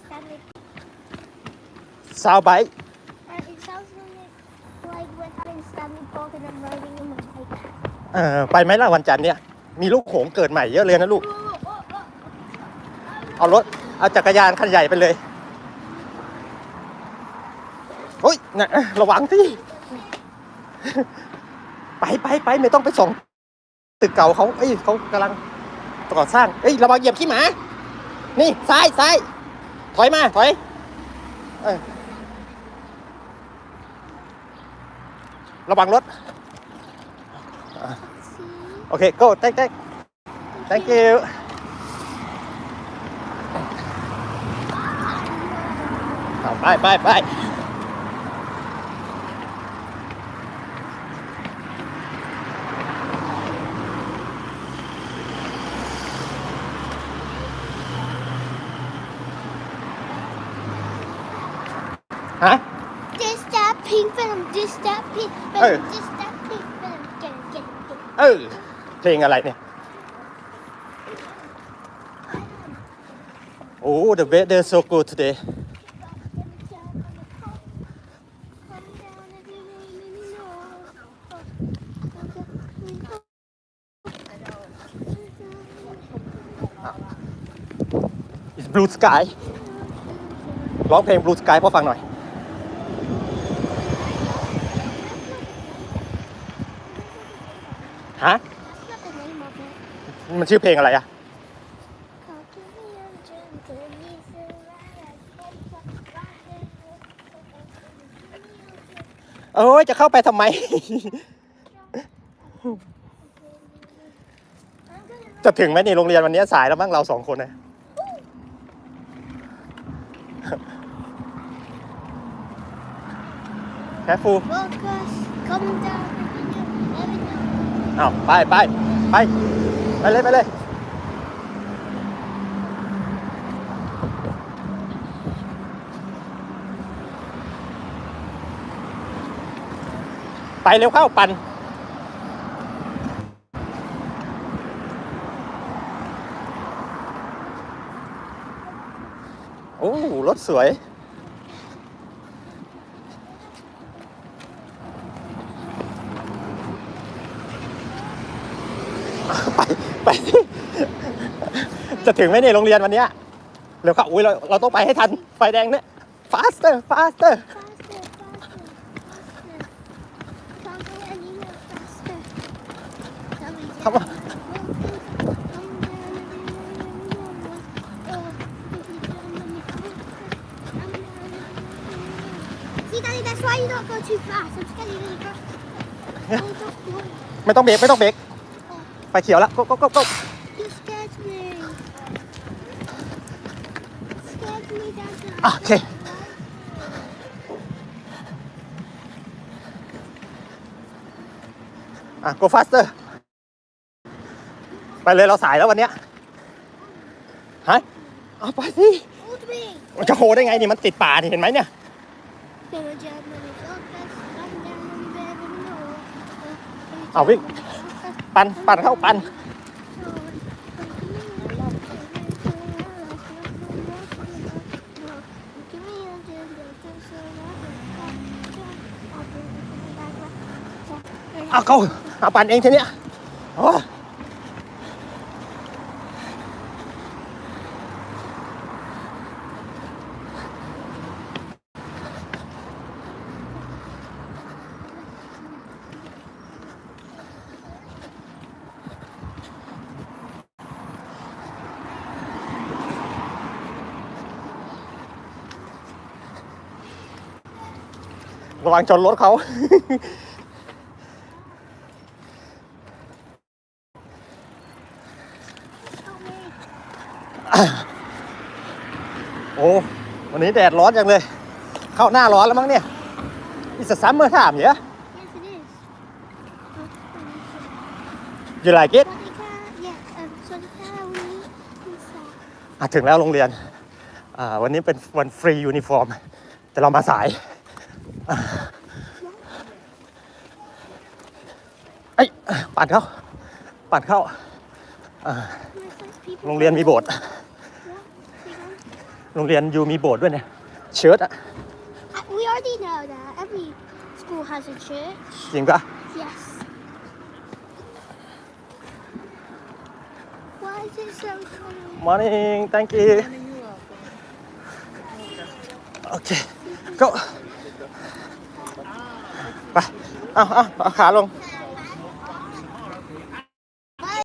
Stanley. ซาบ Uh, it sounds like, like we're having Stanley Park and I'm riding in my bike. เออไปไหมล่ะวันจันทร์เนี่ย มีลูกโขงเกิดใหม่เยอะเลยนะลูก เอารถ เอาจักรยานคันใหญ่ไปเลยโอ้ยนะระวังสิไปไปไปไม่ต้องไปส่งตึกเก่าเขาเอ้ยเขากำลังก่อสร้างเอ้ยระวังเหยียบขี้หมา นี่ซ้ายซ้าย ถอยมา ถอยเออระวังรถ See? โอเค go thank thank thank you เอาไปไปไป ฮะ This that pink venom, this that pink Hey. venom, this that pink venom. Get it, get it, get it. เออ เพลงอะไรเนี่ย โอ้ the weather so good today it's blue sky ร้องเพลง blue sky พอฟังหน่อย ฮะ มันชื่อเพลงอะไรอะโอ้ยจะเข้าไปทำไม จะถึงไหมนี่โรงเรียนวันนี้สายแล้วมั้งเราสองคนนะแคฟู Focus, come down. อ้าวไปไปไปไปเลยไปเลยไปเร็วเข้าปันโอ้รถสวย ไปไปสิจะถึงไหมเนี่ยโรงเรียนวันเนี้ยเร็วเข้าอุ้ยเราเราต้องไปให้ทัน ไฟแดงเนี่ย faster faster Faster, faster, faster. Come here, Anina, faster. Come here. ครับว่า See, Daddy, that's why you don't go too fast. I'm scared you're gonna go. Yeah. Oh, don't go. ไม่ต้องเบรกไม่ต้องเบรก ไฟเขียวแล้ว go go go go You scared me. Scared me, Daddy. อะโอเค อะ go faster ไปเลยเราสายแล้ววันเนี้ยฮะเอาไปสิ Hold me. มันจะโหได้ไงนี่มันติดป่านี่เห็นไหมเนี่ย Gonna jump on the focus. I'm down on the bed and no. เอาวิ่ง ปันปันเข้าปันเอาเขาเอาปันเองทีเนี้ยโอ้ ระวังชนรถเขา โอ้ วันนี้แดดร้อนจังเลย เข้าหน้าร้อนแล้วมั้งเนี่ย It's a summer time yeah Yes, it is. you like it Sonica, yeah, um, Sonica, we inside. อะถึงแล้วโรงเรียนอ่าวันนี้เป็นวันฟรียูนิฟอร์ม แต่เรามาสาย อะเอ้ยปัดเข้า ปัดเข้าอ่า My first people. โรงเรียนมีโบสถ์ Yeah, see them? โรงเรียนยูมีโบสถ์ด้วยเนี่ย เชิร์ตอะ Uh, We already know that every school has a church. จริงปะ Yes. Why is it so funny? morning thank you โอเคก็ ไปเอาเอาเอาขาลง Daddy,